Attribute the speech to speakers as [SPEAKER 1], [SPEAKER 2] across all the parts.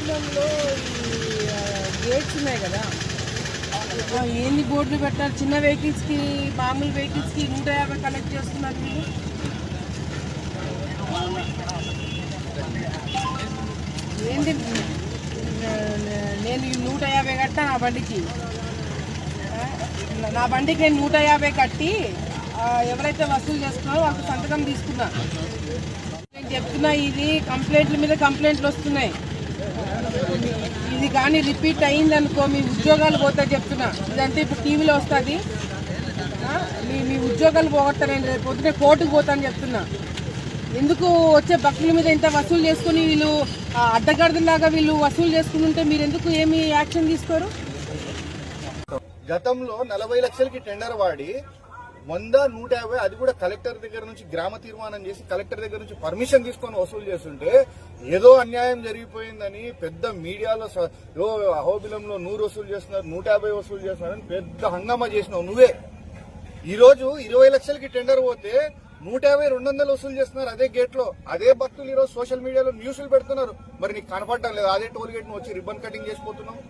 [SPEAKER 1] అహోబిలంలో gates ఉన్నాయి కదా. ఎన్ని బోర్డులు పెట్టారు చిన్న వెహికల్స్కి మామూలు వెహికల్స్కి నూట యాభై కలెక్ట్ చేస్తున్నారు మీరు? ఏంటి? నేను నూట యాభై కట్టా నా బండికి. నా బండికి నేను నూట యాభై కట్టి ఎవరైతే వసూలు చేస్తున్నారో వాళ్ళకి సంతకం తీసుకున్నా. నేను చెప్తున్నా ఇది కంప్లైంట్ల మీద కంప్లైంట్లు వస్తున్నాయి. ఇది కానీ రిపీట్ అయిందనుకో మీ ఉద్యోగాలు పోతాయి చెప్తున్నా. ఇదంటే ఇప్పుడు టీవీలో వస్తుంది. మీ మీ ఉద్యోగాలు పోగొడతా రేపు పొద్దునే కోర్టుకు పోతాను చెప్తున్నా. ఎందుకు వచ్చే భక్తుల మీద ఇంత వసూలు చేసుకుని వీళ్ళు ఆ, వీళ్ళు వసూలు చేసుకుని ఉంటే మీరు ఎందుకు ఏమి యాక్షన్ తీసుకోరు?
[SPEAKER 2] గతంలో నలభై లక్షలకి టెండర్ వాడి వంద నూట యాభై అది కూడా కలెక్టర్ దగ్గర నుంచి గ్రామ తీర్మానం చేసి కలెక్టర్ దగ్గర నుంచి పర్మిషన్ తీసుకొని వసూలు చేస్తుంటే ఏదో అన్యాయం జరిగిపోయిందని పెద్ద మీడియాలో ఏదో అహోబిలంలో నూరు వసూలు చేస్తున్నారు నూట యాభై వసూలు చేస్తున్నారని పెద్ద హంగామా చేసినావు నువ్వే. ఈ రోజు ఇరవై లక్షలకి టెండర్ పోతే నూట యాభై రెండు వందలు వసూలు చేస్తున్నారు అదే గేట్లో. అదే భక్తులు ఈరోజు సోషల్ మీడియాలో న్యూస్లు పెడుతున్నారు. మరి నీకు కనపడటం లేదు. అదే టోల్ గేట్ వచ్చి రిబ్బన్ కటింగ్ చేసిపోతున్నావు.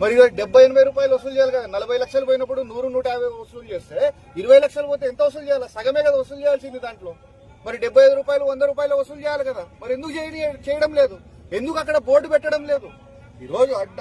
[SPEAKER 2] మరి డెబ్బై ఎనభై రూపాయలు వసూలు చేయాలి కదా. నలభై లక్షలు పోయినప్పుడు నూరు నూట యాభై వసూలు చేస్తే ఇరవై లక్షలు పోతే ఎంత వసూలు చేయాలి? సగమే కదా వసూలు చేయాల్సింది దాంట్లో. మరి డెబ్బై ఐదు రూపాయలు వంద రూపాయలు వసూలు చేయాలి కదా. మరి ఎందుకు చేయడం లేదు? ఎందుకు అక్కడ బోర్డు పెట్టడం లేదు? ఈ రోజు అడ్డ